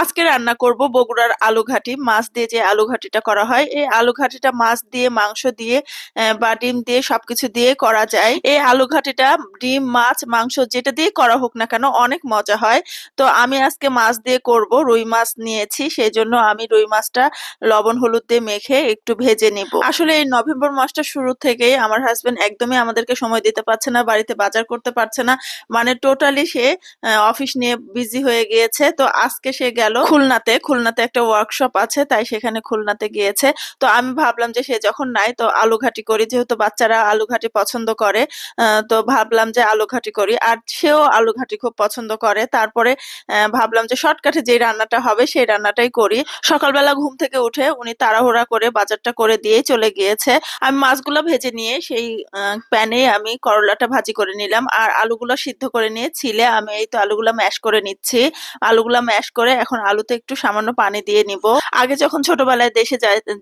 আজকে রান্না করব বগুড়ার আলু ঘাটি মাছ দিয়ে যে আলু ঘাটিটা করা হয়, এই আলু ঘাটিটা মাছ দিয়ে, মাংস দিয়ে বা ডিম দিয়ে সবকিছু দিয়ে করা যায়। এই আলু ঘাটিটা ডিম, মাছ, মাংস যেটা দিয়ে করা হোক না কেন অনেক মজা হয়। তো আমি আজকে মাছ দিয়ে করব, রুই মাছ নিয়েছি সেই জন্য আমি রুই মাছটা লবণ, হলুদ দিয়ে মেখে একটু ভেজে নিব। আসলে এই নভেম্বর মাসটা শুরু থেকেই আমার হাজবেন্ড একদমই আমাদেরকে সময় দিতে পারছে না, বাড়িতে বাজার করতে পারছে না। মানে টোটালি সে অফিস নিয়ে বিজি হয়ে গিয়েছে। তো আজকে সে গেল। খুলনাতে খুলনাতে একটা ওয়ার্কশপ আছে, তাই সেখানে খুলনাতে গিয়েছে। তো আমি ভাবলাম যে সে যখন নাই, তো আলু ঘাটি করি, যেহেতু বাচ্চারা আলু ঘাটি পছন্দ করে তো ভাবলাম যে আলু ঘাটি করি। আর সেও আলু ঘাটি খুব পছন্দ করে। তারপরে ভাবলাম যে শর্টকাটে যে রান্নাটা হবে, সেই রান্নাটাই করি। সকালবেলা ঘুম থেকে উঠে উনি তাড়াহুড়া করে বাজারটা করে দিয়েই চলে গিয়েছে। আমি মাছগুলো ভেজে নিয়ে সেই প্যানে আমি করলাটা ভাজি করে নিলাম। আর আলুগুলো সিদ্ধ করে নিয়ে, ছিলে আমি এই তো আলুগুলো ম্যাশ করে নিচ্ছি। আলুগুলা ম্যাশ করে এখন আলুতে একটু সামান্য পানি দিয়ে নিব। আগে যখন ছোটবেলায় দেশে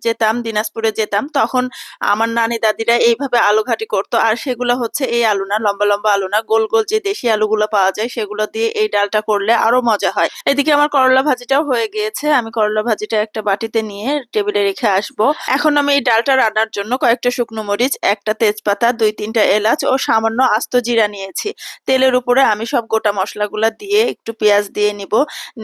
যেতাম, দিনাজপুরে যেতাম, তখন আমার নানি, দাদিরা এইভাবে আলু ঘাটি করতো। আর সেগুলো হচ্ছে এই আলু না, লম্বা লম্বা আলু না, গোল গোল যে দেশি আলুগুলো পাওয়া যায়, সেগুলো দিয়ে এই ডালটা করলে আরও মজা হয়। এদিকে আমার করলা ভাজিটাও হয়ে গিয়েছে। আমি করলা ভাজিটা একটা বাটিতে নিয়ে টেবিলে রেখে আসব। এখন আমি এই ডালটা রান্নার জন্য কয়েকটা শুকনো মরিচ, একটা তেজপাতা, দুই তিনটা এলাচ ও সামান্য আস্ত জিরা নিয়েছি। তেলের উপরে আমি সব গোটা মশলাগুলো দিয়ে একটু পেঁয়াজ দিয়ে নিব।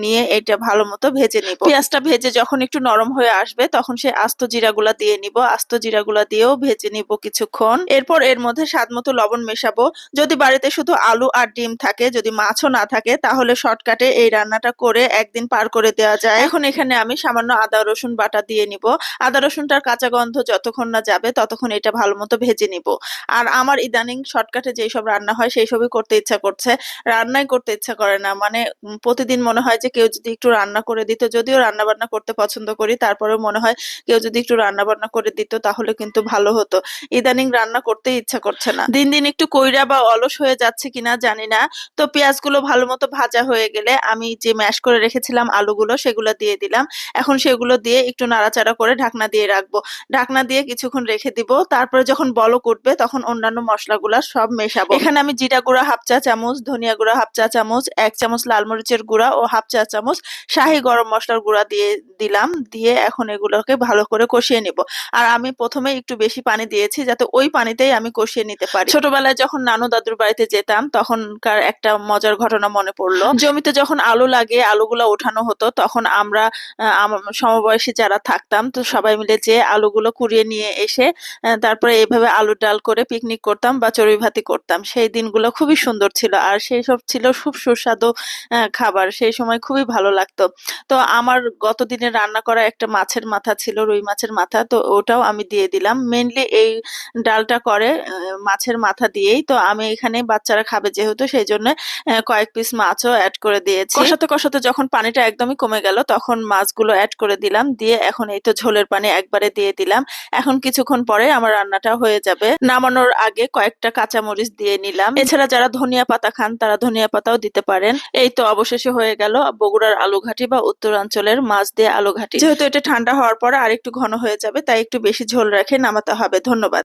নিয়ে এটা ভালো মতো ভেজে নিব। পেঁয়াজটা ভেজে যখন একটু নরম হয়ে আসবে, তখন সেই আস্ত জিরাগুলা দিয়ে নিব। আস্ত জিরাগুলা দিয়েও ভেজে নিব কিছুক্ষণ। এরপর এর মধ্যে স্বাদ মতো লবণ মেশাবো। যদি বাড়িতে শুধু আলু আর ডিম থাকে, যদি মাছও না থাকে, তাহলে শর্টকাটে এই রান্নাটা করে একদিন পার করে দেওয়া যায়। এখন এখানে আমি সামান্য আদা, রসুন বাটা দিয়ে নিব। আদা, রসুনটার কাঁচা গন্ধ যতক্ষণ না যাবে, ততক্ষণ এটা ভালো মতো ভেজে নিব। আর আমার ইদানিং শর্টকাটে যেই সব রান্না হয়, সেই সবই করতে ইচ্ছা করছে। রান্নাই করতে ইচ্ছা করে না। মানে প্রতিদিন মনে হয় যে কেউ যদি একটু রান্না করে দিত, যদিও রান্না বান্না করতে পছন্দ করি, তারপরেও মনে হয় কেউ যদি একটু রান্না বান্না করে দিত তাহলে কিন্তু ভালো হতো। ইদানিং রান্না করতে ইচ্ছা করছে না। দিন দিন একটু কইরা বা অলস হয়ে যাচ্ছে কিনা জানি না, তো পেঁয়াজগুলো ভালো মতো ভাজা হয়ে গেলে আমি যে ম্যাশ করে রেখেছিলাম আলুগুলো সেগুলো দিয়ে দিলাম। এখন সেগুলো দিয়ে একটু নাড়াচাড়া করে ঢাকনা দিয়ে রাখব। ঢাকনা দিয়ে কিছুক্ষণ রেখে দিব, তারপরে যখন বলক উঠবে তখন অন্যান্য মশলাগুলো সব মেশাবো। এখানে আমি জিরা গুঁড়া হাফ চা চামচ, ধনিয়া গুঁড়া হাফ চা চামচ, এক চামচ লাল মরিচের গুঁড়া ও হাফ চা চামচ শাহি গরম মশলার গুঁড়া দিয়ে দিলাম দিয়ে এখন এগুলোকে ভালো করে কষিয়ে নিব। আর আমি প্রথমে একটু বেশি পানি দিয়েছি যাতে ওই পানিতেই আমি কষিয়ে নিতে পারি। ছোটবেলায় যখন নানু দাদুর বাড়িতে যেতাম তখনকার একটা মজার ঘটনা মনে পড়ল। জমিতে যখন আলু লাগে আলুগুলো ওঠানো হতো তখন আমরা সমবয়সী যারা থাকতাম তো সবাই মিলে যে আলুগুলো কুড়িয়ে নিয়ে এসে তারপরে এইভাবে আলুর ডাল করে পিকনিক করতাম বা চড়ুই ভাতি করতাম। সেই দিনগুলো খুবই সুন্দর ছিল। আর সেই সব ছিল খুব সুস্বাদু আহ, খাবার। সেই সময় খুবই ভালো লাগতো। তো আমার গত দিনে রান্না করা একটা মাছের মাথা ছিল, রুই মাছের মাথা, তো ওটাও আমি দিয়ে দিলাম। মেনলি এই ডালটা করে মাছের মাথা দিয়েই। তো আমি এখানে বাচ্চারা খাবে যেহেতু, সেই জন্য কয়েক পিস মাছও অ্যাড করে দিয়েছি। কষাতে কষাতে যখন পানিটা একদমই কমে গেল, তখন মাছগুলো অ্যাড করে দিলাম। দিয়ে এখন এই তো ঝোলের পানি একবারে দিয়ে দিলাম। এখন কিছুক্ষণ পরে আমার রান্নাটা হয়ে যাবে। নামানোর আগে কয়েকটা কাঁচামরিচ দিয়ে নিলাম। এছাড়া যারা ধনিয়া পাতা খান, তারা ধনিয়া পাতাও দিতে পারেন। এই তো অবশেষে হয়ে গেল বগুড়ার আলু ঘাটি বা উত্তরাঞ্চলের মাছ দিয়ে আলুঘাটি। যেহেতু এটা ঠান্ডা হওয়ার পরে আরেকটু ঘন হয়ে যাবে, তাই একটু বেশি ঝোল রেখে, নামাতে হবে। ধন্যবাদ।